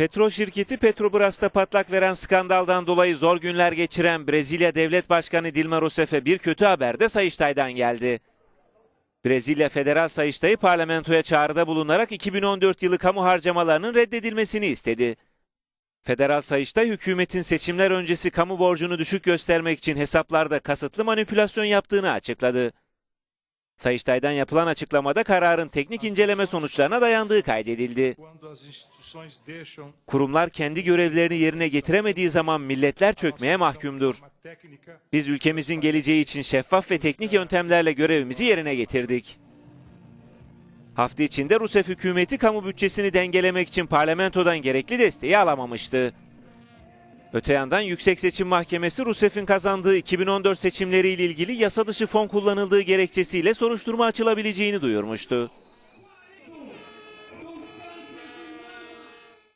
Petrol şirketi Petrobras'ta patlak veren skandaldan dolayı zor günler geçiren Brezilya Devlet Başkanı Dilma Rousseff'e bir kötü haber de Sayıştay'dan geldi. Brezilya Federal Sayıştayı parlamentoya çağrıda bulunarak 2014 yılı kamu harcamalarının reddedilmesini istedi. Federal Sayıştay hükümetin seçimler öncesi kamu borcunu düşük göstermek için hesaplarda kasıtlı manipülasyon yaptığını açıkladı. Sayıştay'dan yapılan açıklamada kararın teknik inceleme sonuçlarına dayandığı kaydedildi. Kurumlar kendi görevlerini yerine getiremediği zaman milletler çökmeye mahkumdur. Biz ülkemizin geleceği için şeffaf ve teknik yöntemlerle görevimizi yerine getirdik. Hafta içinde Rusya hükümeti kamu bütçesini dengelemek için parlamentodan gerekli desteği alamamıştı. Öte yandan Yüksek Seçim Mahkemesi Rusef'in kazandığı 2014 seçimleriyle ilgili yasa dışı fon kullanıldığı gerekçesiyle soruşturma açılabileceğini duyurmuştu.